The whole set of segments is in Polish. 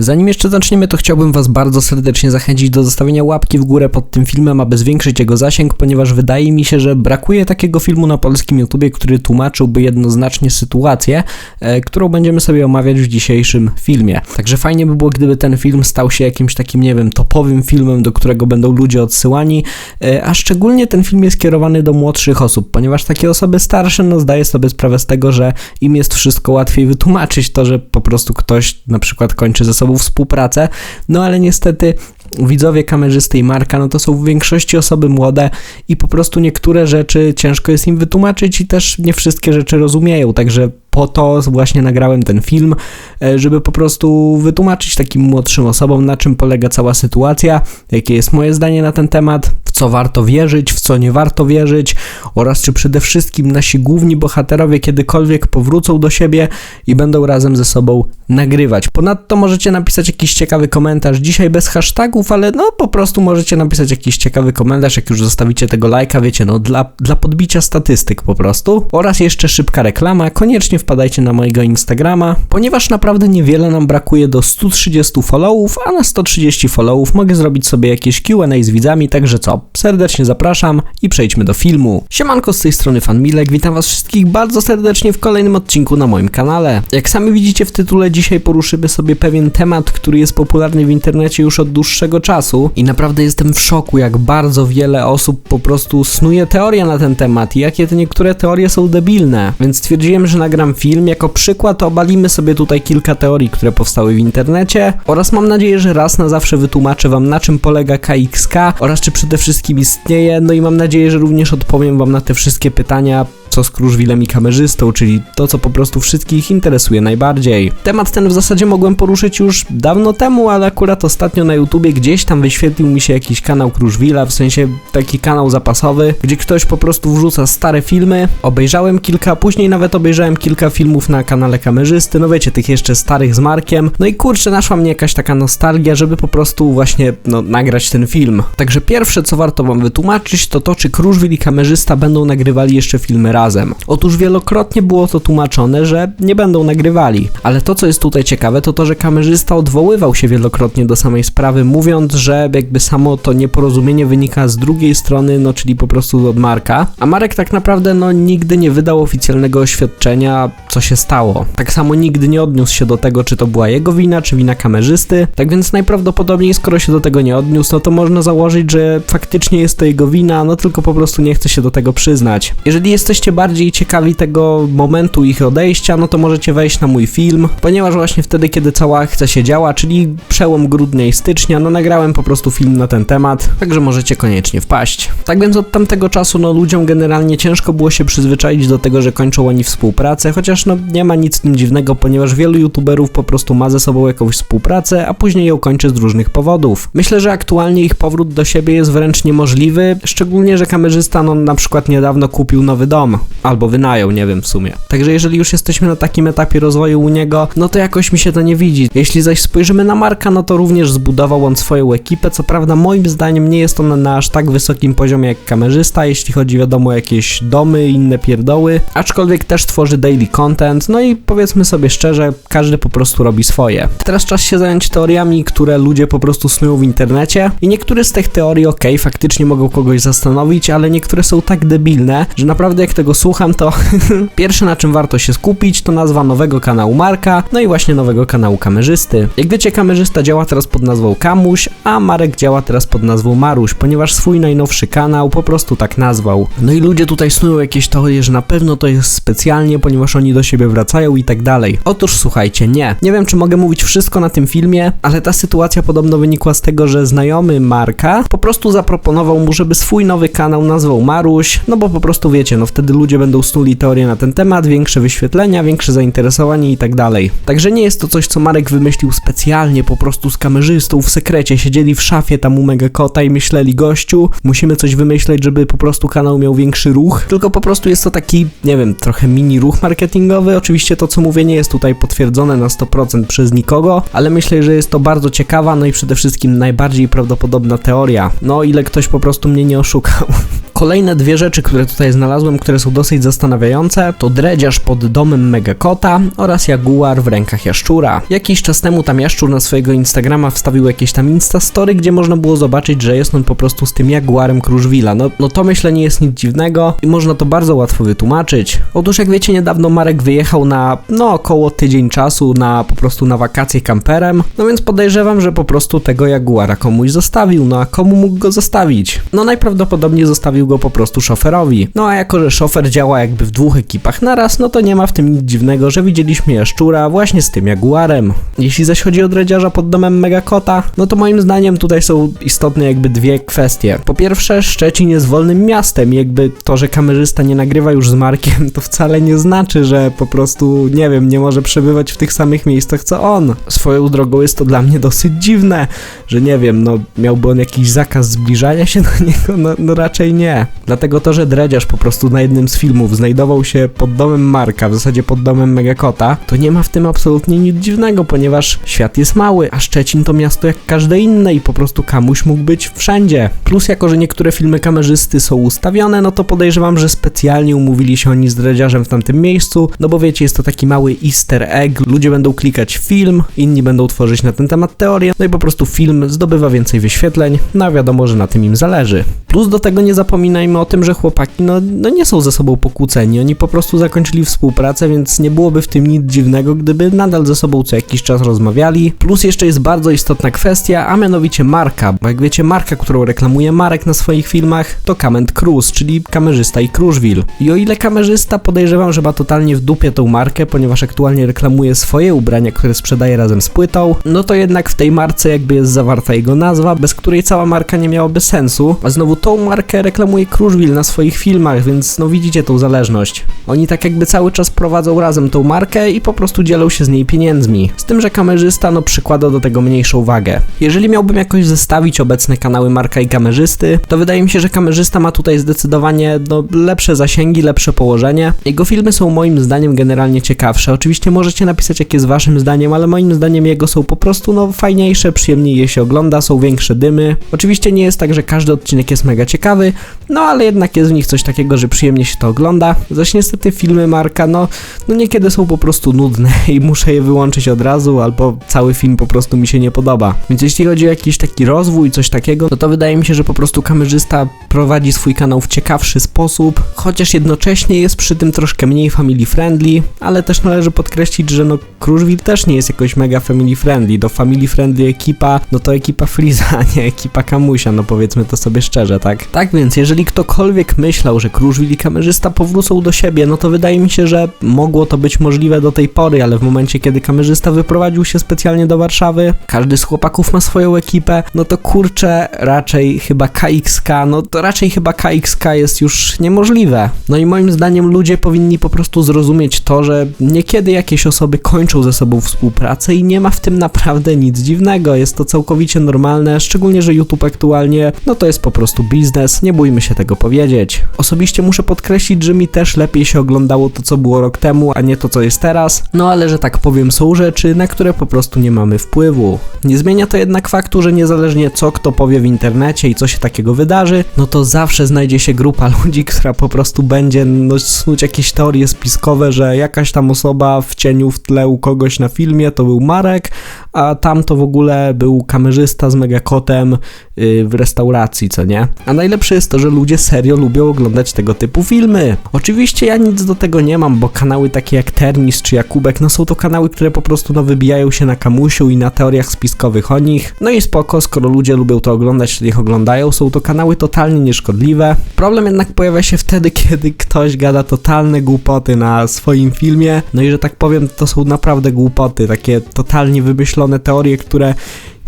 Zanim jeszcze zaczniemy, to chciałbym Was bardzo serdecznie zachęcić do zostawienia łapki w górę pod tym filmem, aby zwiększyć jego zasięg, ponieważ wydaje mi się, że brakuje takiego filmu na polskim YouTubie, który tłumaczyłby jednoznacznie sytuację, e, którą będziemy sobie omawiać w dzisiejszym filmie. Także fajnie by było, gdyby ten film stał się jakimś takim, nie wiem, topowym filmem, do którego będą ludzie odsyłani, e, a szczególnie ten film jest kierowany do młodszych osób, ponieważ takie osoby starsze, no zdaję sobie sprawę z tego, że im jest wszystko łatwiej wytłumaczyć to, że po prostu ktoś na przykład kończy ze sobą współpracę, no ale niestety widzowie kamerzysty i Marka, no to są w większości osoby młode i po prostu niektóre rzeczy ciężko jest im wytłumaczyć i też nie wszystkie rzeczy rozumieją, także po to właśnie nagrałem ten film, e, żeby po prostu wytłumaczyć takim młodszym osobom, na czym polega cała sytuacja, jakie jest moje zdanie na ten temat, co warto wierzyć, w co nie warto wierzyć oraz czy przede wszystkim nasi główni bohaterowie kiedykolwiek powrócą do siebie i będą razem ze sobą nagrywać. Ponadto możecie napisać jakiś ciekawy komentarz, dzisiaj bez hashtagów, ale no po prostu możecie napisać jakiś ciekawy komentarz, jak już zostawicie tego lajka, wiecie, no dla, dla podbicia statystyk po prostu. Oraz jeszcze szybka reklama, koniecznie wpadajcie na mojego Instagrama, ponieważ naprawdę niewiele nam brakuje do 130 followów, a na 130 followów mogę zrobić sobie jakieś Q&A z widzami, także co, serdecznie zapraszam i przejdźmy do filmu. Siemanko, z tej strony Fanmilek, witam was wszystkich bardzo serdecznie w kolejnym odcinku na moim kanale. Jak sami widzicie w tytule, dzisiaj poruszymy sobie pewien temat, który jest popularny w internecie już od dłuższego czasu i naprawdę jestem w szoku, jak bardzo wiele osób po prostu snuje teoria na ten temat i jakie te niektóre teorie są debilne, więc stwierdziłem, że nagram film. Jako przykład obalimy sobie tutaj kilka teorii, które powstały w internecie oraz mam nadzieję, że raz na zawsze wytłumaczę wam na czym polega KXK oraz czy przede wszystkim istnieje, no i mam nadzieję, że również odpowiem wam na te wszystkie pytania co z Kruszwilem i kamerzystą, czyli to, co po prostu wszystkich interesuje najbardziej. Temat ten w zasadzie mogłem poruszyć już dawno temu, ale akurat ostatnio na YouTubie gdzieś tam wyświetlił mi się jakiś kanał Kruszwila, w sensie taki kanał zapasowy, gdzie ktoś po prostu wrzuca stare filmy. Obejrzałem kilka, później nawet obejrzałem kilka filmów na kanale kamerzysty, no wiecie, tych jeszcze starych z Markiem. No i kurczę, naszła mnie jakaś taka nostalgia, żeby po prostu właśnie, no, nagrać ten film. Także pierwsze, co warto wam wytłumaczyć, to to, czy Kruszwil i kamerzysta będą nagrywali jeszcze filmy razem. Otóż wielokrotnie było to tłumaczone, że nie będą nagrywali. Ale to, co jest tutaj ciekawe, to to, że kamerzysta odwoływał się wielokrotnie do samej sprawy, mówiąc, że jakby samo to nieporozumienie wynika z drugiej strony, no czyli po prostu od Marka. A Marek tak naprawdę, no nigdy nie wydał oficjalnego oświadczenia, co się stało. Tak samo nigdy nie odniósł się do tego, czy to była jego wina, czy wina kamerzysty. Tak więc najprawdopodobniej, skoro się do tego nie odniósł, no to można założyć, że faktycznie jest to jego wina, no tylko po prostu nie chce się do tego przyznać. Jeżeli jesteście bardziej ciekawi tego momentu ich odejścia, no to możecie wejść na mój film, ponieważ właśnie wtedy, kiedy cała akcja się działa, czyli przełom grudnia i stycznia, no nagrałem po prostu film na ten temat, także możecie koniecznie wpaść. Tak więc od tamtego czasu, no ludziom generalnie ciężko było się przyzwyczaić do tego, że kończą oni współpracę, chociaż no nie ma nic tym dziwnego, ponieważ wielu youtuberów po prostu ma ze sobą jakąś współpracę, a później ją kończy z różnych powodów. Myślę, że aktualnie ich powrót do siebie jest wręcz niemożliwy, szczególnie, że kamerzysta no na przykład niedawno kupił nowy dom, albo wynajął, nie wiem w sumie. Także jeżeli już jesteśmy na takim etapie rozwoju u niego, no to jakoś mi się to nie widzi. Jeśli zaś spojrzymy na Marka, no to również zbudował on swoją ekipę, co prawda moim zdaniem nie jest ona na aż tak wysokim poziomie jak kamerzysta, jeśli chodzi wiadomo o jakieś domy i inne pierdoły, aczkolwiek też tworzy daily content, no i powiedzmy sobie szczerze, każdy po prostu robi swoje. Teraz czas się zająć teoriami, które ludzie po prostu snują w internecie i niektóre z tych teorii, ok, faktycznie mogą kogoś zastanowić, ale niektóre są tak debilne, że naprawdę jak tego słucham, to pierwsze na czym warto się skupić to nazwa nowego kanału Marka, no i właśnie nowego kanału kamerzysty. Jak wiecie, kamerzysta działa teraz pod nazwą Kamuś, a Marek działa teraz pod nazwą Maruś, ponieważ swój najnowszy kanał po prostu tak nazwał. No i ludzie tutaj snują jakieś teorie, że na pewno to jest specjalnie, ponieważ oni do siebie wracają i tak dalej. Otóż słuchajcie, nie. Nie wiem, czy mogę mówić wszystko na tym filmie, ale ta sytuacja podobno wynikła z tego, że znajomy Marka po prostu zaproponował mu, żeby swój nowy kanał nazwał Maruś, no bo po prostu wiecie, no wtedy ludzie będą snuli teorie na ten temat, większe wyświetlenia, większe zainteresowanie i tak dalej. Także nie jest to coś, co Marek wymyślił specjalnie, po prostu z kamerzystą w sekrecie, siedzieli w szafie tam u Mega Kota i myśleli, gościu, musimy coś wymyśleć, żeby po prostu kanał miał większy ruch, tylko po prostu jest to taki, nie wiem, trochę mini ruch marketingowy. Oczywiście to, co mówię, nie jest tutaj potwierdzone na 100% przez nikogo, ale myślę, że jest to bardzo ciekawa, no i przede wszystkim najbardziej prawdopodobna teoria. No, ile ktoś po prostu mnie nie oszukał. Kolejne dwie rzeczy, które tutaj znalazłem, które są dosyć zastanawiające, to dredziarz pod domem Megakota oraz jaguar w rękach jaszczura. Jakiś czas temu tam jaszczur na swojego Instagrama wstawił jakieś tam instastory, gdzie można było zobaczyć, że jest on po prostu z tym jaguarem Kruszwila. No, no to myślę nie jest nic dziwnego i można to bardzo łatwo wytłumaczyć. Otóż jak wiecie, niedawno Marek wyjechał na no około tydzień czasu na po prostu na wakacje kamperem, no więc podejrzewam, że po prostu tego jaguara komuś zostawił, no a komu mógł go zostawić? No najprawdopodobniej zostawił go po prostu szoferowi. No a jako, że szofer działa jakby w dwóch ekipach naraz, no to nie ma w tym nic dziwnego, że widzieliśmy jaszczura właśnie z tym jaguarem. Jeśli zaś chodzi o dredziarza pod domem Megakota, no to moim zdaniem tutaj są istotne jakby dwie kwestie. Po pierwsze, Szczecin jest wolnym miastem jakby to, że kamerzysta nie nagrywa już z Markiem, to wcale nie znaczy, że po prostu, nie wiem, nie może przebywać w tych samych miejscach co on. Swoją drogą jest to dla mnie dosyć dziwne, że nie wiem, no miałby on jakiś zakaz zbliżania się do niego, no, no raczej nie. Dlatego to, że dredziarz po prostu na jednym z filmów znajdował się pod domem Marka, w zasadzie pod domem Megakota, to nie ma w tym absolutnie nic dziwnego, ponieważ świat jest mały, a Szczecin to miasto jak każde inne i po prostu kamuś mógł być wszędzie. Plus jako, że niektóre filmy kamerzysty są ustawione, no to podejrzewam, że specjalnie umówili się oni z dredziarzem w tamtym miejscu, no bo wiecie, jest to taki mały easter egg, ludzie będą klikać film, inni będą tworzyć na ten temat teorię, no i po prostu film zdobywa więcej wyświetleń, no a wiadomo, że na tym im zależy. Plus do tego nie zapominajmy o tym, że chłopaki no, no nie są ze sobą pokłóceni, oni po prostu zakończyli współpracę, więc nie byłoby w tym nic dziwnego, gdyby nadal ze sobą co jakiś czas rozmawiali. Plus jeszcze jest bardzo istotna kwestia, a mianowicie marka, bo jak wiecie, marka, którą reklamuje Marek na swoich filmach, to Kament Cruz, czyli kamerzysta i Kruszwil. I o ile kamerzysta podejrzewam, że ma totalnie w dupie tą markę, ponieważ aktualnie reklamuje swoje ubrania, które sprzedaje razem z płytą, no to jednak w tej marce jakby jest zawarta jego nazwa, bez której cała marka nie miałaby sensu. A znowu tą markę reklamuje Kruszwil na swoich filmach, więc no widzicie tą zależność. Oni tak jakby cały czas prowadzą razem tą markę i po prostu dzielą się z niej pieniędzmi. Z tym, że kamerzysta no przykłada do tego mniejszą wagę. Jeżeli miałbym jakoś zestawić obecne kanały Marka i kamerzysty, to wydaje mi się, że kamerzysta ma tutaj zdecydowanie no, lepsze zasięgi, lepsze położenie. Jego filmy są moim zdaniem generalnie ciekawsze. Oczywiście możecie napisać jakie jest waszym zdaniem, ale moim zdaniem jego są po prostu no fajniejsze, przyjemniej je się ogląda, są większe dymy. Oczywiście nie jest tak, że każdy odcinek jest mega ciekawy, no ale jednak jest w nich coś takiego, że przyjemnie się to ogląda. Zaś niestety filmy Marka, no, no niekiedy są po prostu nudne i muszę je wyłączyć od razu, albo cały film po prostu mi się nie podoba. Więc jeśli chodzi o jakiś taki rozwój, coś takiego, no to wydaje mi się, że po prostu kamerzysta prowadzi swój kanał w ciekawszy sposób, chociaż jednocześnie jest przy tym troszkę mniej family friendly, ale też należy podkreślić, że no Kruszwil też nie jest jakoś mega family friendly. Do family friendly ekipa, no to ekipa Freeza, a nie ekipa Kamusia, no powiedzmy to sobie szczerze, tak? Tak więc, jeżeli ktokolwiek myślał, że Kruszwil i kamerzysta powrócą do siebie, no to wydaje mi się, że mogło to być możliwe do tej pory, ale w momencie, kiedy kamerzysta wyprowadził się specjalnie do Warszawy, każdy z chłopaków ma swoją ekipę, no to kurczę, raczej chyba KXK, no to raczej chyba KXK jest już niemożliwe. No i moim zdaniem ludzie powinni po prostu zrozumieć to, że niekiedy jakieś osoby kończą ze sobą współpracę i nie ma w tym naprawdę nic dziwnego. Jest to całkowicie normalne, szczególnie, że YouTube aktualnie, no to jest po prostu biznes, nie bójmy się tego powiedzieć. Osobiście muszę podkreślić, że mi też lepiej się oglądało to, co było rok temu, a nie to, co jest teraz. No ale, że tak powiem, są rzeczy, na które po prostu nie mamy wpływu. Nie zmienia to jednak faktu, że niezależnie co kto powie w internecie i co się takiego wydarzy, no to zawsze znajdzie się grupa ludzi, która po prostu będzie no, snuć jakieś teorie spiskowe, że jakaś tam osoba w cieniu w tle u kogoś na filmie to był Marek, a tam to w ogóle był kamerzysta z megakotem yy, w restauracji, co nie? A najlepsze jest to, że ludzie serio lubią oglądać tego typu filmy. Oczywiście ja nic do tego nie mam, bo kanały takie jak Termis czy Jakubek, no są to kanały, które po prostu no wybijają się na kamusiu i na teoriach spiskowych o nich. No i spoko, skoro ludzie lubią to oglądać, to ich oglądają. Są to kanały totalnie nieszkodliwe. Problem jednak pojawia się wtedy, kiedy ktoś gada totalne głupoty na swoim filmie. No i że tak powiem, to są naprawdę głupoty, takie totalnie wymyślone teorie, które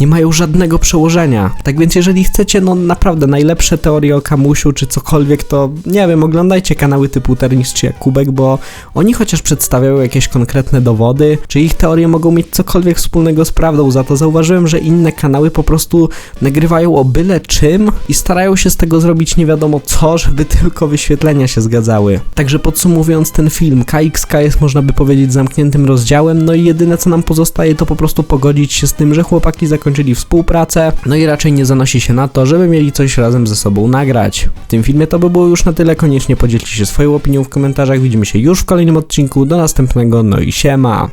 nie mają żadnego przełożenia. Tak więc jeżeli chcecie, no naprawdę najlepsze teorie o Kamusiu czy cokolwiek, to nie wiem, oglądajcie kanały typu Ternis czy Jakubek, bo oni chociaż przedstawiają jakieś konkretne dowody, czy ich teorie mogą mieć cokolwiek wspólnego z prawdą. Za to zauważyłem, że inne kanały po prostu nagrywają o byle czym i starają się z tego zrobić nie wiadomo co, żeby tylko wyświetlenia się zgadzały. Także podsumowując ten film, KXK jest można by powiedzieć zamkniętym rozdziałem, no i jedyne co nam pozostaje to po prostu pogodzić się z tym, że chłopaki zakończyli zakończyli współpracę, no i raczej nie zanosi się na to, żeby mieli coś razem ze sobą nagrać. W tym filmie to by było już na tyle, koniecznie podzielcie się swoją opinią w komentarzach, widzimy się już w kolejnym odcinku, do następnego, no i siema!